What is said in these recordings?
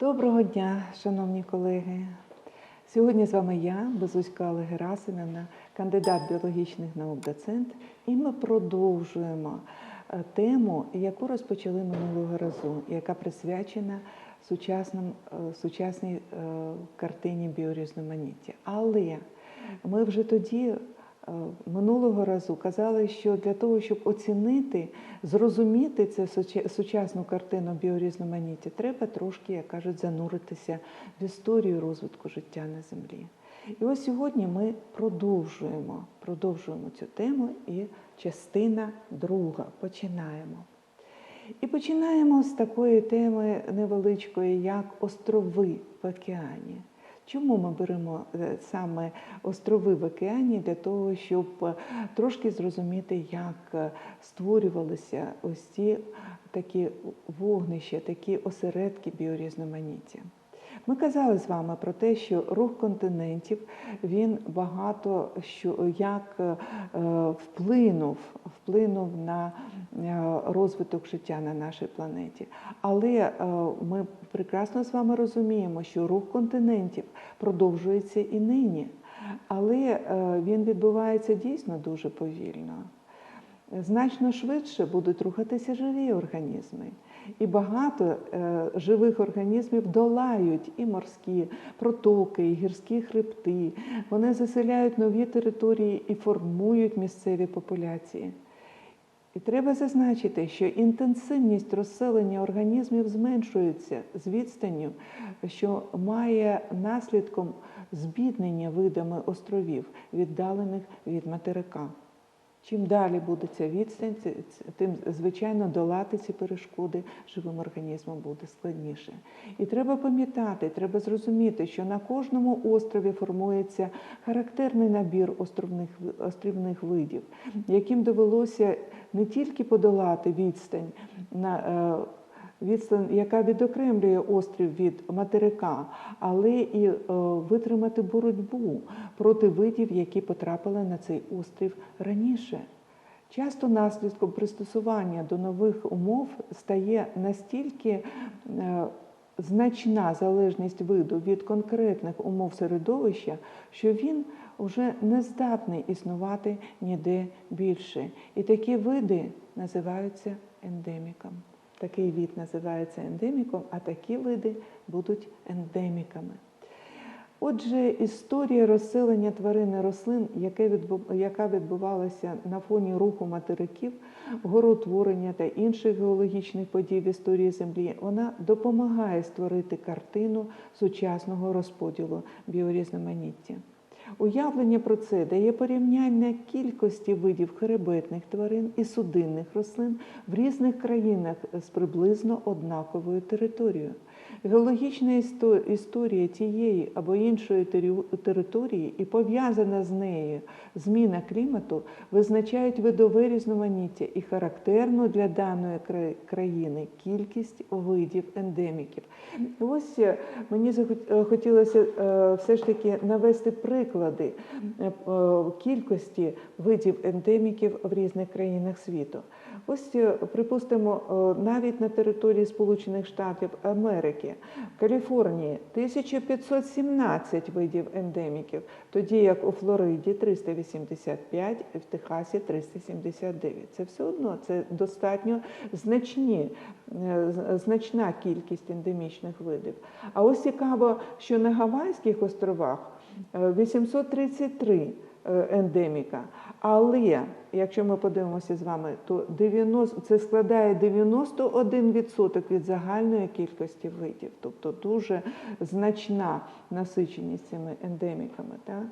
Доброго дня, шановні колеги. Сьогодні з вами я, Безуська Олега Герасимівна, кандидат біологічних наук, доцент, і ми продовжуємо е, тему, яку розпочали минулого разу, яка присвячена сучасним, е, сучасній е, картині біорізноманіття. Але ми вже тоді минулого разу казали, що для того, щоб оцінити, зрозуміти цю сучасну картину біорізноманіття, треба трошки, як кажуть, зануритися в історію розвитку життя на землі. І ось сьогодні ми продовжуємо, продовжуємо цю тему і частина друга. Починаємо. І починаємо з такої теми невеличкої, як острови в океані. Чому ми беремо е, саме острови в океані для того, щоб е, трошки зрозуміти, як е, створювалися ось ці такі вогнища, такі осередки біорізноманіття? Ми казали з вами про те, що рух континентів він багато що як е, вплинув, вплинув на е, розвиток життя на нашій планеті. Але е, ми прекрасно з вами розуміємо, що рух континентів продовжується і нині, але він відбувається дійсно дуже повільно. Значно швидше будуть рухатися живі організми. І багато е, живих організмів долають і морські протоки, і гірські хребти. Вони заселяють нові території і формують місцеві популяції. І треба зазначити, що інтенсивність розселення організмів зменшується з відстанню, що має наслідком збіднення видами островів, віддалених від материка. Чим далі буде ця відстань, тим, звичайно, долати ці перешкоди живим організмам буде складніше. І треба пам'ятати, треба зрозуміти, що на кожному острові формується характерний набір островних, острівних видів, яким довелося не тільки подолати відстань на е, відстань, яка відокремлює острів від материка, але і е, витримати боротьбу проти видів, які потрапили на цей острів раніше. Часто наслідком пристосування до нових умов стає настільки е, значна залежність виду від конкретних умов середовища, що він вже не здатний існувати ніде більше. І такі види називаються ендеміком. Такий від називається ендеміком, а такі види будуть ендеміками. Отже, історія розселення тварин і рослин, яка відбувалася на фоні руху материків, горотворення та інших геологічних подій в історії Землі, вона допомагає створити картину сучасного розподілу біорізноманіття. Уявлення про це дає порівняння кількості видів хребетних тварин і судинних рослин в різних країнах з приблизно однаковою територією. Геологічна історія тієї або іншої території і пов'язана з нею зміна клімату визначають видове різноманіття і характерну для даної країни кількість видів ендеміків. Ось е, мені е, хотілося е, все ж таки навести приклади кількості видів ендеміків в різних країнах світу. Ось, е, припустимо, е, навіть на території Сполучених Штатів Америки, в Каліфорнії 1517 видів ендеміків, тоді як у Флориді 385, і в Техасі 379. Це все одно це достатньо значні, е, значна кількість ендемічних видів. А ось цікаво, що на Гавайських островах е, 833 е, ендеміка. Але якщо ми подивимося з вами, то 90, це складає 91% від загальної кількості видів, тобто дуже значна насиченість цими ендеміками. Так?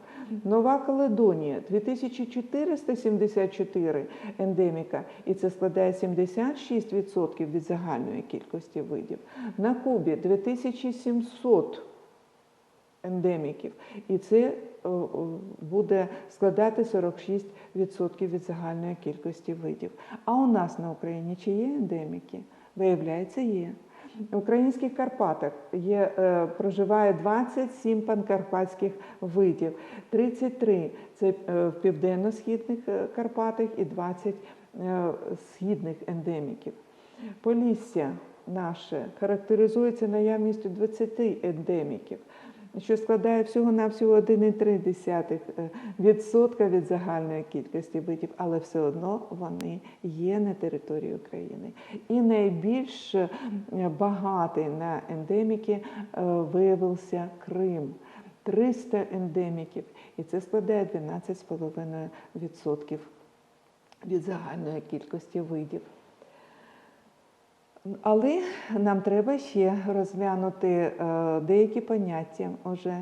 Нова Каледонія 2474 ендеміка, і це складає 76% від загальної кількості видів. На Кубі 2700 ендеміків, і це о, о, буде складати 46% від загальної кількості видів. А у нас на Україні чи є ендеміки? Виявляється, є. В українських Карпатах є, е, проживає 27 панкарпатських видів, 33 це е, в південно-східних е, Карпатах і 20 е, східних ендеміків. Полісся наше характеризується наявністю 20 ендеміків, що складає всього-навсього 1,3% від загальної кількості видів, але все одно вони є на території України. І найбільш е, багатий на ендеміки е, виявився Крим. 300 ендеміків, і це складає 12,5% від загальної кількості видів. Але нам треба ще розглянути е, деякі поняття. Уже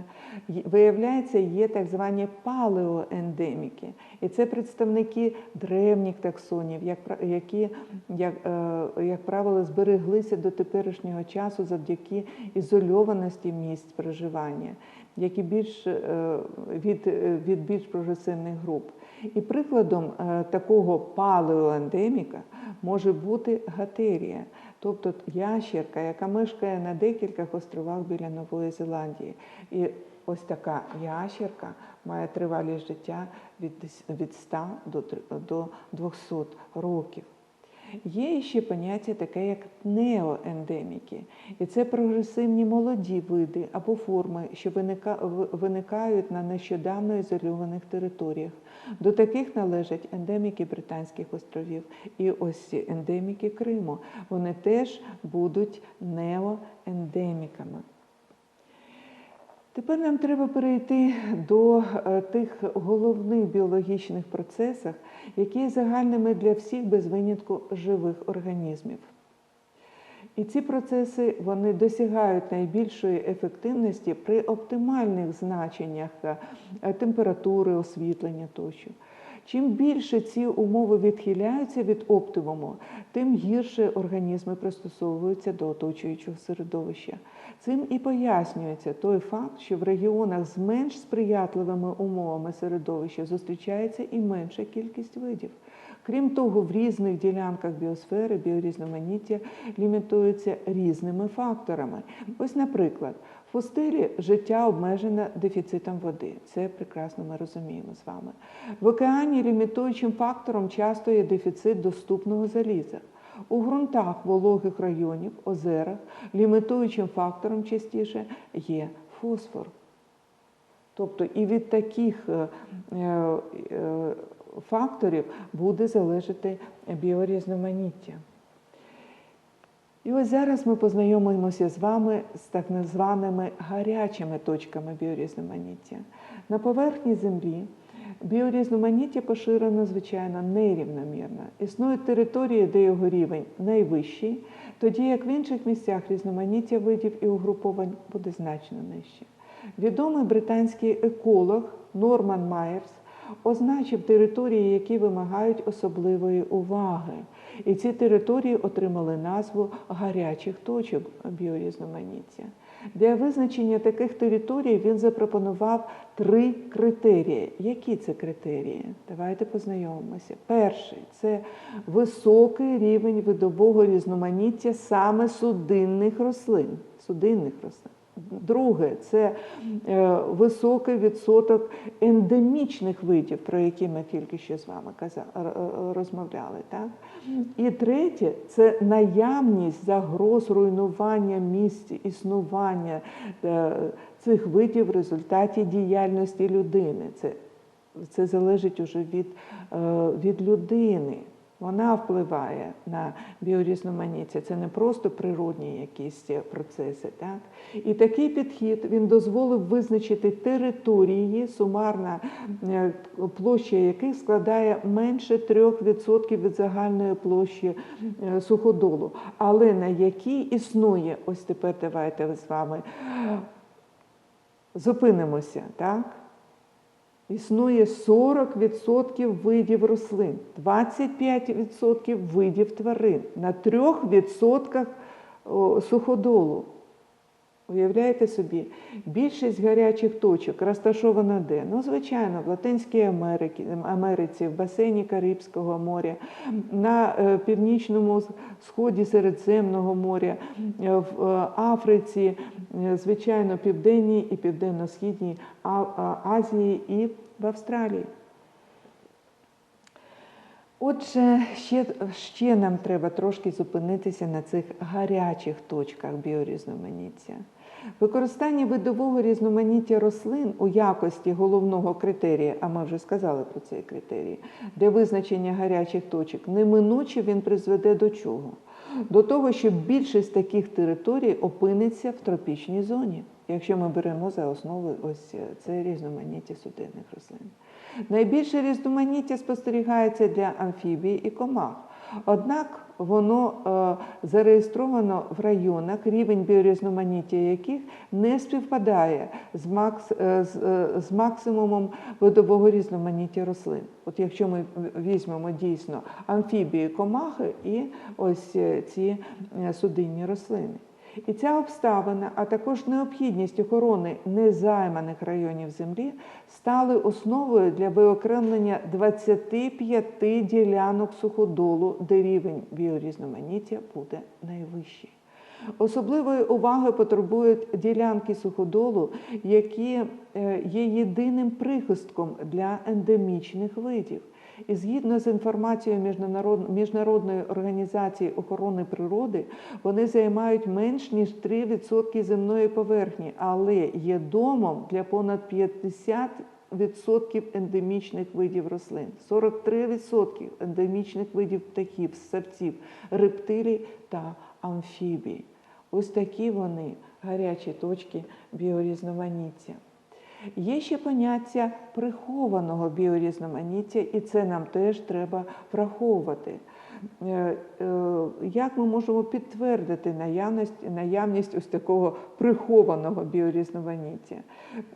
виявляється, є так звані палеоендеміки, і це представники древніх таксонів, які, як, е, як правило, збереглися до теперішнього часу завдяки ізольованості місць проживання, які більш е, від, від більш прогресивних груп. І прикладом такого палеоендеміка може бути гатерія, тобто ящерка, яка мешкає на декількох островах біля Нової Зеландії. І ось така ящерка має тривалість життя від, дес- 100 до три- до 200 років. Є ще поняття таке, як неоендеміки, і це прогресивні молоді види або форми, що виникають на нещодавно ізольованих територіях. До таких належать ендеміки Британських островів і ось ці ендеміки Криму. Вони теж будуть неоендеміками. Тепер нам треба перейти до е, тих головних біологічних процесів, які є загальними для всіх без винятку живих організмів. І ці процеси вони досягають найбільшої ефективності при оптимальних значеннях е, температури, освітлення тощо. Чим більше ці умови відхиляються від оптимуму, тим гірше організми пристосовуються до оточуючого середовища. Цим і пояснюється той факт, що в регіонах з менш сприятливими умовами середовища зустрічається і менша кількість видів. Крім того, в різних ділянках біосфери біорізноманіття лімітується різними факторами. Ось, наприклад, пустелі життя обмежене дефіцитом води. Це прекрасно ми розуміємо з вами. В океані лімітуючим фактором часто є дефіцит доступного заліза. У ґрунтах вологих районів, озерах, лімітуючим фактором частіше є фосфор. Тобто і від таких е, е, е, факторів буде залежати біорізноманіття. І ось зараз ми познайомимося з вами з так званими гарячими точками біорізноманіття. На поверхні Землі біорізноманіття поширено, звичайно, нерівномірно. Існують території, де його рівень найвищий, тоді як в інших місцях різноманіття видів і угруповань буде значно нижче. Відомий британський еколог Норман Майерс означив території, які вимагають особливої уваги. І ці території отримали назву гарячих точок біорізноманіття. Для визначення таких територій він запропонував три критерії. Які це критерії? Давайте познайомимося. Перший це високий рівень видового різноманіття саме судинних рослин. Судинних рослин. Друге це е, високий відсоток ендемічних видів, про які ми тільки що з вами розмовляли. Так? І третє це наявність загроз руйнування місць існування е, цих видів в результаті діяльності людини. Це, це залежить уже від, е, від людини. Вона впливає на біорізноманіття. Це не просто природні якісь процеси. Так? І такий підхід він дозволив визначити території, сумарна е, площа яких складає менше 3% від загальної площі е, суходолу, але на якій існує, ось тепер давайте з вами зупинимося. так? Існує 40% видів рослин, 25% видів тварин, на 3% суходолу. Уявляєте собі, більшість гарячих точок розташована де? Ну, звичайно, в Латинській Америці, Америці, в басейні Карибського моря, на е, північному сході Середземного моря, е, в е, Африці, звичайно, Південній і Південно-Східній Азії і в Австралії. Отже, ще, ще нам треба трошки зупинитися на цих гарячих точках біорізноманіття. Використання видового різноманіття рослин у якості головного критерія, а ми вже сказали про цей критерій, для визначення гарячих точок, неминуче він призведе до чого? До того, що більшість таких територій опиниться в тропічній зоні, якщо ми беремо за основу ось це різноманіття судинних рослин. Найбільше різноманіття спостерігається для амфібій і комах. Однак воно е, зареєстровано в районах, рівень біорізноманіття яких не співпадає з, макс, е, з, е, з максимумом видового різноманіття рослин. От якщо ми візьмемо дійсно амфібії, комахи і ось ці судинні рослини. І ця обставина, а також необхідність охорони незайманих районів землі стали основою для виокремлення 25 ділянок суходолу, де рівень біорізноманіття буде найвищий. Особливої уваги потребують ділянки суходолу, які е, є єдиним прихистком для ендемічних видів. І згідно з інформацією Міжнародної організації охорони природи, вони займають менш ніж 3% земної поверхні, але є домом для понад 50% ендемічних видів рослин, 43% ендемічних видів птахів, ссавців, рептилій та амфібій. Ось такі вони гарячі точки біорізноманіття. Є ще поняття прихованого біорізноманіття, і це нам теж треба враховувати. Е, е, Як ми можемо підтвердити наявність, наявність ось такого прихованого біорізноманіття?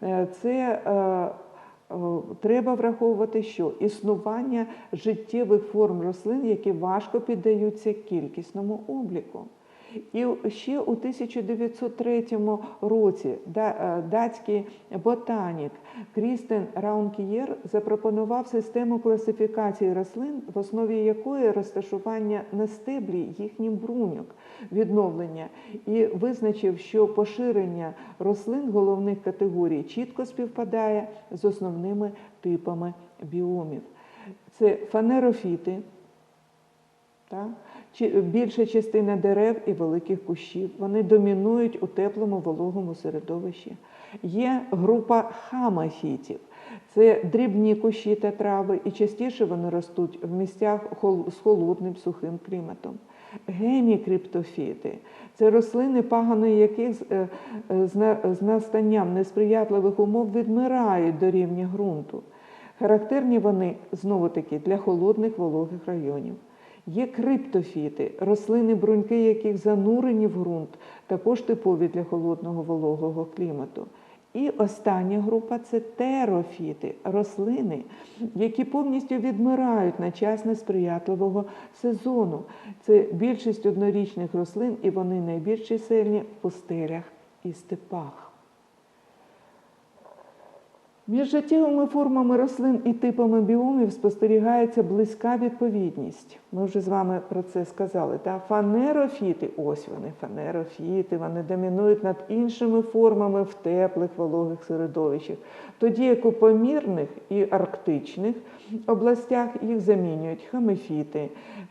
Е, Це треба враховувати, що існування життєвих форм рослин, які важко піддаються кількісному обліку. І ще у 1903 році е, датський ботанік Крістен Раункієр запропонував систему класифікації рослин, в основі якої розташування на стеблі їхніх бруньок, відновлення, і визначив, що поширення рослин головних категорій чітко співпадає з основними типами біомів. Це фанерофіти, так? Більша частина дерев і великих кущів. Вони домінують у теплому вологому середовищі. Є група хамафітів. Це дрібні кущі та трави, і частіше вони ростуть в місцях з холодним сухим кліматом. Гемікриптофіти це рослини, пагани яких е, е, з настанням несприятливих умов відмирають до рівня ґрунту. Характерні вони знову таки для холодних вологих районів. Є криптофіти, рослини, бруньки яких занурені в ґрунт, також типові для холодного вологого клімату. І остання група це терофіти, рослини, які повністю відмирають на час несприятливого сезону. Це більшість однорічних рослин, і вони найбільш чисельні в пустелях і степах. Між життєвими формами рослин і типами біомів спостерігається близька відповідність. Ми вже з вами про це сказали. Та фанерофіти, ось вони, фанерофіти, вони домінують над іншими формами в теплих вологих середовищах. Тоді як у помірних і арктичних областях їх замінюють хамефіти,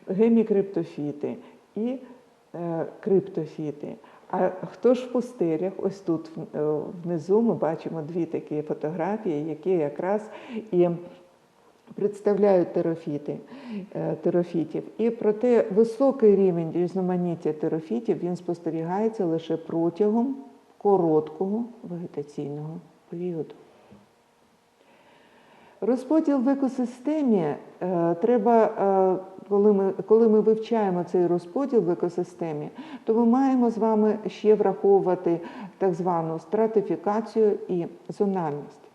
гемікриптофіти і е, криптофіти. А хто ж в пустирях? Ось тут е, внизу ми бачимо дві такі фотографії, які якраз і представляють терофіти, е, терофітів. І проте високий рівень різноманіття терофітів він спостерігається лише протягом короткого вегетаційного періоду. Розподіл в екосистемі е, треба, е, коли ми, коли ми вивчаємо цей розподіл в екосистемі, то ми маємо з вами ще враховувати так звану стратифікацію і зональність.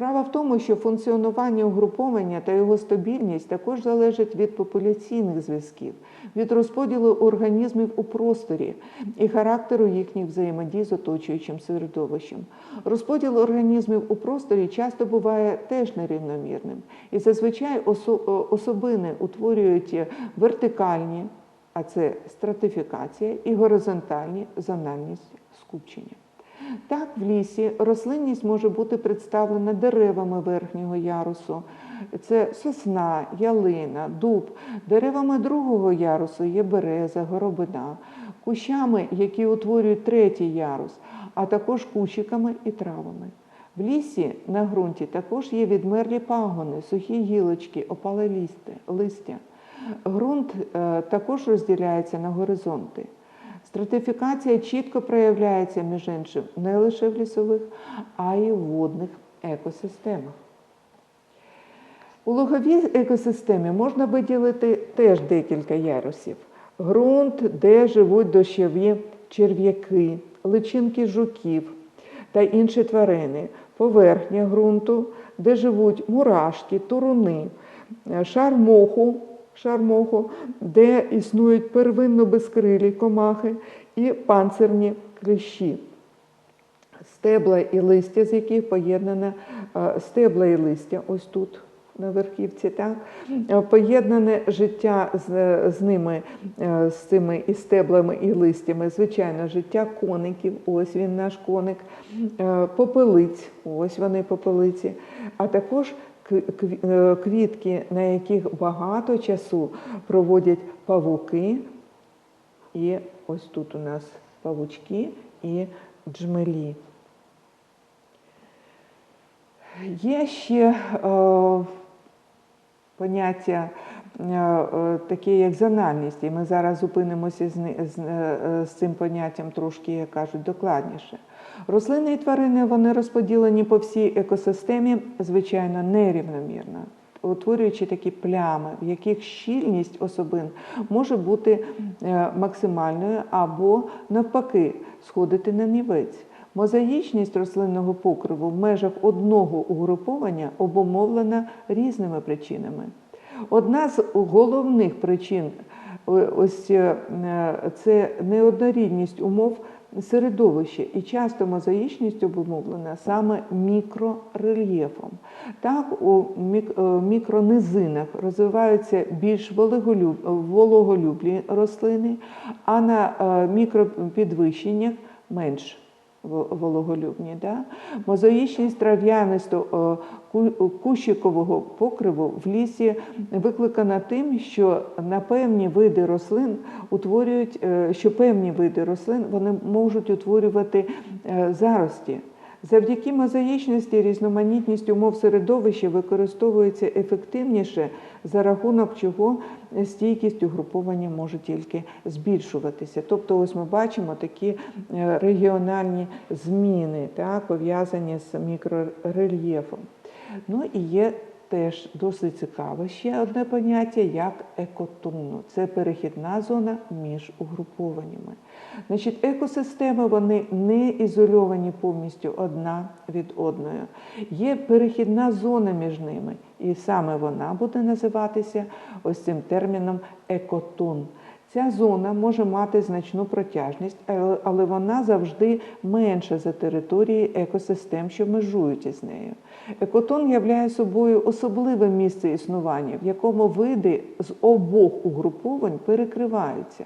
Справа в тому, що функціонування угруповання та його стабільність також залежить від популяційних зв'язків, від розподілу організмів у просторі і характеру їхніх взаємодій з оточуючим середовищем. Розподіл організмів у просторі часто буває теж нерівномірним, і зазвичай особини утворюють вертикальні, а це стратифікація, і горизонтальні зональність скупчення. Так, в лісі рослинність може бути представлена деревами верхнього ярусу. Це сосна, ялина, дуб. Деревами другого ярусу є береза, горобина, кущами, які утворюють третій ярус, а також кущиками і травами. В лісі на ґрунті також є відмерлі пагони, сухі гілочки, опале листя. Ґрунт е, також розділяється на горизонти. Стратифікація чітко проявляється, між іншим, не лише в лісових, а й в водних екосистемах. У луговій екосистемі можна виділити теж декілька ярусів. Ґрунт, де живуть дощові черв'яки, личинки жуків та інші тварини, поверхня ґрунту, де живуть мурашки, туруни, шар моху, шар моху, де існують первинно безкрилі комахи і панцирні кліщі. Стебла і листя, з яких поєднане е, стебла і листя, ось тут на верхівці, так? Е, поєднане життя з, з ними, е, з цими і стеблами, і листями, звичайно, життя коників, ось він наш коник, е, попелиць, ось вони попелиці, а також е, квітки, на яких багато часу проводять павуки, і ось тут у нас павучки і джмелі. Є ще е, поняття е, е, як зональність, і ми зараз зупинимося з, з, е, з цим поняттям трошки, як кажуть, докладніше. Рослини і тварини вони розподілені по всій екосистемі, звичайно, нерівномірно. Утворюючи такі плями, в яких щільність особин може бути максимальною або навпаки сходити на нівець. Мозаїчність рослинного покриву в межах одного угруповання обумовлена різними причинами. Одна з головних причин ось е, це неоднорідність умов середовища, і часто мозаїчність обумовлена саме мікрорельєфом. Так, у е, мікронизинах розвиваються більш вологолюблі рослини, а на е, мікропідвищеннях менш вологолюбні. Да? Мозаїчність трав'янисто е, кущикового покриву в лісі викликана тим, що на певні види рослин утворюють, е, що певні види рослин вони можуть утворювати е, зарості. Завдяки мозаїчності різноманітність умов середовища використовується ефективніше, за рахунок чого стійкість угруповання може тільки збільшуватися. Тобто, ось ми бачимо такі е, регіональні зміни, так, пов'язані з мікрорельєфом. Ну і є теж досить цікаве ще одне поняття як екотону. Це перехідна зона між угрупованнями. Значить, екосистеми вони не ізольовані повністю одна від одної. Є перехідна зона між ними, і саме вона буде називатися ось цим терміном екотон. Ця зона може мати значну протяжність, але- вона завжди менша за території екосистем, що межують із нею. Екотон являє собою особливе місце існування, в якому види з обох угруповань перекриваються.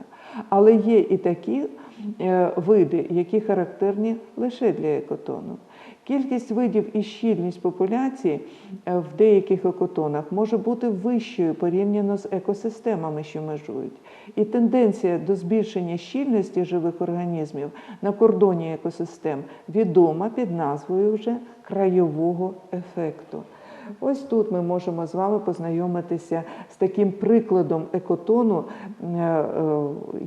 Але є і такі е, види, які характерні лише для екотону. Кількість видів і щільність популяції е, в деяких екотонах може бути вищою порівняно з екосистемами, що межують. І тенденція до збільшення щільності живих організмів на кордоні екосистем відома під назвою вже краєвого ефекту. Ось тут ми можемо з вами познайомитися з таким прикладом екотону, е, е,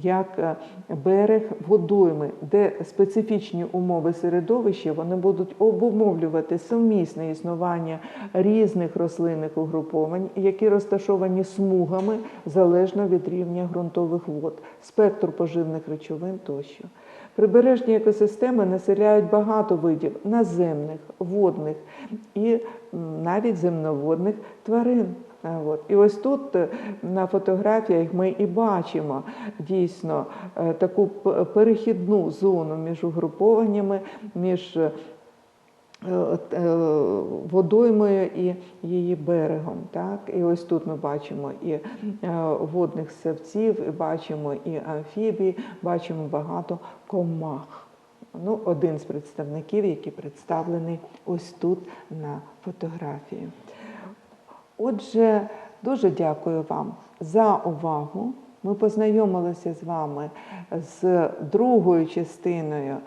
як е, берег водойми, де специфічні умови середовища вони будуть обумовлювати сумісне існування різних рослинних угруповань, які розташовані смугами залежно від рівня ґрунтових вод, спектру поживних речовин тощо. Прибережні екосистеми населяють багато видів наземних, водних і навіть земноводних тварин. От. І ось тут е, на фотографіях ми і бачимо дійсно е, таку перехідну зону між угрупованнями, між е, водоймою і її берегом. Так? І ось тут ми бачимо і е, водних савців, і бачимо і амфібій, бачимо багато комах. ну, один з представників, який представлений ось тут на фотографії. Отже, дуже дякую вам за увагу. Ми познайомилися з вами з другою частиною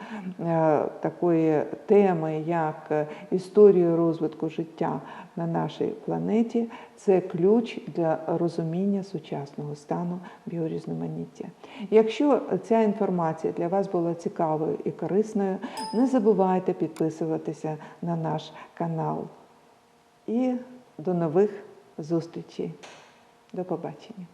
е, такої теми, як історія розвитку життя на нашій планеті. Це ключ для розуміння сучасного стану біорізноманіття. Якщо ця інформація для вас була цікавою і корисною, не забувайте підписуватися на наш канал. І до нових зустрічей. До побачення.